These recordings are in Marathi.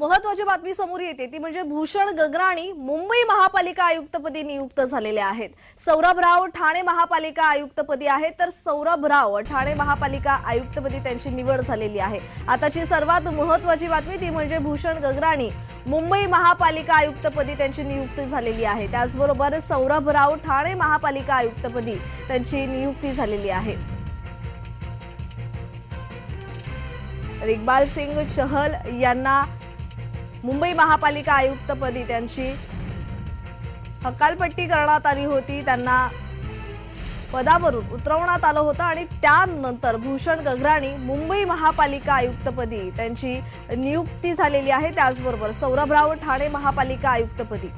महत्वाची बातमी समोर येते. ती म्हणजे भूषण गगराणी मुंबई महापालिका आयुक्तपदी नियुक्त झालेले आहेत. सौरभ राव ठाणे महापालिका आयुक्तपदी आहेत. तर सौरभ राव ठाणे महापालिका आयुक्तपदी त्यांची निवड झालेली आहे. आताची सर्वात महत्वाची बातमी ती म्हणजे भूषण गगराणी मुंबई महापालिका आयुक्तपदी त्यांची नियुक्ती झालेली आहे. त्याचबरोबर सौरभ राव ठाणे महापालिका आयुक्तपदी त्यांची नियुक्ती झालेली आहे. तर इक्बाल सिंग चहल यांना मुंबई महापालिका आयुक्तपदी त्यांची हकालपट्टी करण्यात आली होती. त्यांना पदावरून उतरवण्यात आलं होतं आणि त्यानंतर भूषण गगराणी मुंबई महापालिका आयुक्तपदी त्यांची नियुक्ती झालेली आहे. त्याचबरोबर सौरभराव ठाणे महापालिका आयुक्तपदी.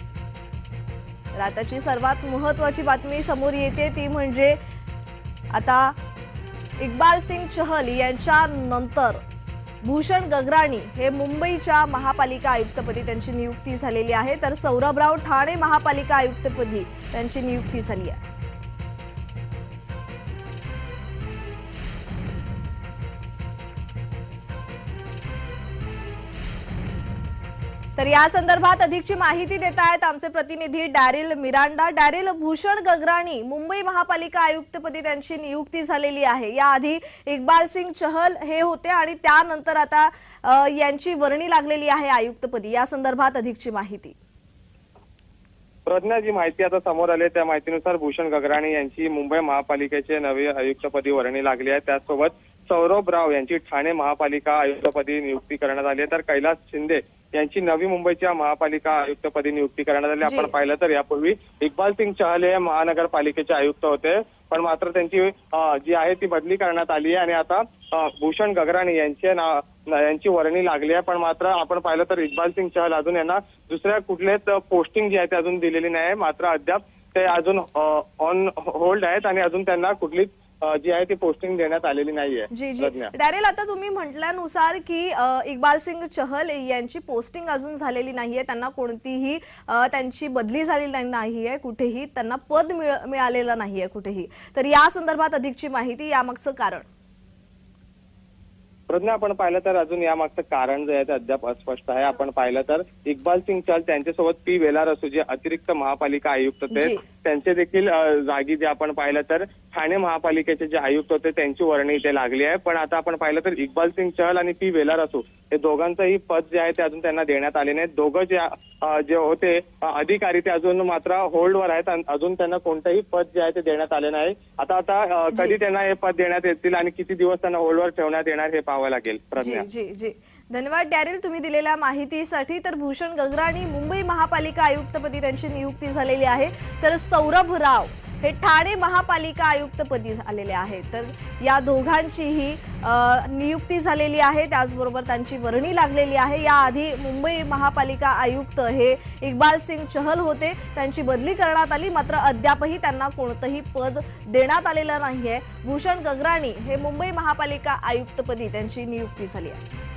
राताची आताची सर्वात महत्वाची बातमी समोर येते. ती म्हणजे आता इक्बाल सिंग चहल यांच्या नंतर भूषण गगराणी हे मुंबईच्या महापालिका आयुक्तपदी त्यांची नियुक्ती झालेली आहे. तर सौरभराव ठाणे महापालिका आयुक्तपदी त्यांची नियुक्ती झाली आहे. तर या संदर्भात अधिकची माहिती देत आहेत आमचे प्रतिनिधी Darryl Miranda. Darryl Bhushan Gagrani Mumbai महापालिका आयुक्तपदी त्यांची नियुक्ती झालेली आहे. याआधी इक्बाल सिंग चहल हे होते आणि त्यानंतर आता अ, यांची वर्णी लागलेली आहे आयुक्तपदी. या संदर्भात अधिकची माहिती. प्रज्ञा जी माहिती आता समोर आली आहे, त्या माहितीनुसार भूषण गगराणी यांची मुंबई महापालिकेचे नवे आयुक्तपदी वर्णी लागली आहे. त्याचसोबत सौरभ राव यांची ठाणे महापालिका आयुक्तपदी नियुक्ती करण्यात आली आहे. तर कैलास शिंदे यांची नवी मुंबईच्या महापालिका आयुक्तपदी नियुक्ती करण्यात आली. आपण पाहिलं तर यापूर्वी इक्बाल सिंग चहल हे महानगरपालिकेचे आयुक्त होते. पण मात्र त्यांची जी आहे ती बदली करण्यात आली आहे आणि आता भूषण गगराणी यांचे नाव यांची वर्णी लागली आहे. पण मात्र आपण पाहिलं तर इक्बाल सिंग चहल अजून यांना दुसऱ्या कुठलेच पोस्टिंग जी आहे ती अजून दिलेली नाही. मात्र अद्याप ते अजून ऑन होल्ड आहेत आणि अजून त्यांना कुठलीच जी आहे ती पोस्टिंग देण्यात आलेली नाहीये जी जी. प्रज्ञा. डॅरेल आता तुम्ही म्हटल्यानुसार की अ, इक्बाल सिंग चहल यांची पोस्टिंग अजून झालेली नाहीये त्यांना कोणतीही अ, त्यांची बदली झालेली नाहीये कुठेही त्यांना पद मिळ- मिळालेलं नाहीये कुठेही. तर या संदर्भात अधिकची माहिती यामागचं कारण. प्रज्ञा आपण पाहिलं तर अजून यामागचं कारण जे आहे ते अद्याप अस्पष्ट आहे. आपण पाहिलं तर इक्बाल सिंग चहल त्यांच्यासोबत पी वेलार असू जे अतिरिक्त महापालिका आयुक्त. होते त्यांचे देखील जागी जे आपण पाहिलं तर ठाणे महापालिकेचे जे आयुक्त होते त्यांची वर्णी इथे लागली आहे. पण आता आपण पाहिलं तर इक्बाल सिंग चहल आणि पी वेलार असू हे दोघांचंही पद जे आहे ते अजून त्यांना देण्यात आले नाही दोघं जे जे होते अधिकारी ते अजून मात्र होल्डवर आहेत. अजून त्यांना कोणतंही पद जे आहे ते देण्यात आले नाही. आता आता कधी त्यांना हे पद देण्यात येतील आणि किती दिवस त्यांना होल्डवर ठेवण्यात येणार हे पाहावं लागेल. प्रज्ञा. जी जी धन्यवाद डॅरिल. तुम्ही दिलेल्या माहितीसाठी तर भूषण गगराणी मुंबई महापालिका आयुक्तपदी त्यांची नियुक्ती झालेली आहे. तर सौरभ राव हे ठाणे महापालिका आयुक्तपदी झालेले आहेत तर या दोघांचीही नियुक्ती झालेली आहे. त्याचबरोबर त्यांची वर्णी लागलेली आहे. याआधी मुंबई महापालिका आयुक्त हे इक्बाल सिंग चहल होते. त्यांची बदली करण्यात आली. मात्र अद्यापही त्यांना कोणतंही पद देण्यात आलेलं नाही आहे भूषण गगराणी हे मुंबई महापालिका आयुक्तपदी त्यांची नियुक्ती झाली आहे.